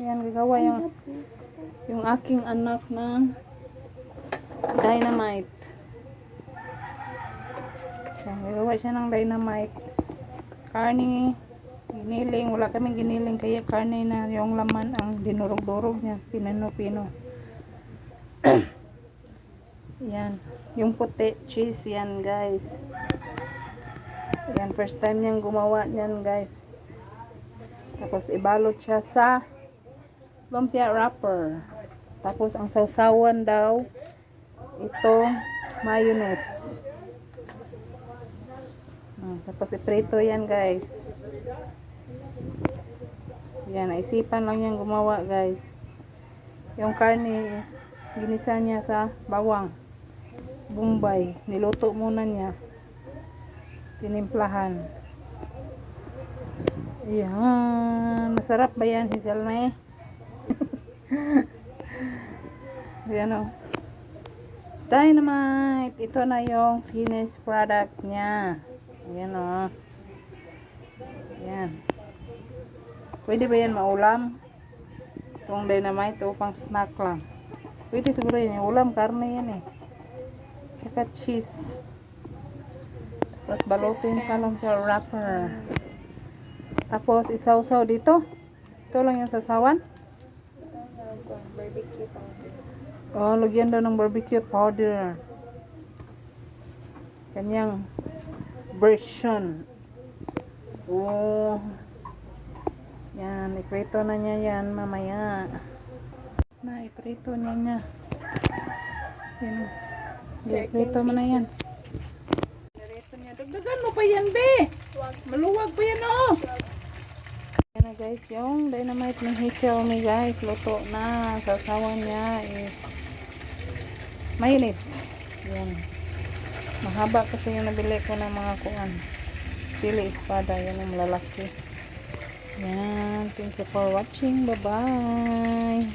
Yan, gagawa yung, yung aking anak ng dynamite. Yan, gagawa siya ng dynamite. Karni, giniling. Wala kaming giniling kaya karni na yung laman ang dinurog-durog niya. Pinano-pino. yan. Yung puti, cheese yan guys. Yan, first time niyang gumawa niyan guys. Tapos ibalot siya sa lumpia wrapper. Tapos ang sausawan daw itong mayonnaise. Ah, tapos iprito yan guys. Yan, naisipan lang niyang gumawa guys. Yung karne is ginisa niya sa bawang. Bombay. Niluto muna niya. Tinimplahan. Yan. Masarap ba yan, Hisalme? yan o. Dynamite. Ito na yung finished product niya. Yan o. Yan. Pwede ba yan maulam? Itong dynamite o pang snack lang. Pwede siguro yan. Ulam, karne yan eh. Tsaka cheese. Tapos balutin sa lumpia wrapper. Tapos isawsaw dito. Ito lang yung sasawan. Barbecue powder. Oh, lagyan daw ng barbecue powder. Kanyang version. Oh. Yan, iprito na niya yan mamaya. Na, iprito niya niya. Yan. Iprito mo na yan. Iprito niya. Dagdagan mo pa yan, be. Maluwag pa yan, oh. Na guys, yung dynamite ng Xiaomi guys, luto na. Sasawan niya is mayonnaise. Yan. Mahaba kasi yung nabili ko ng mga kuan. Pili espada, yan ang malalaki. Yan. Thank you for watching. Bye-bye.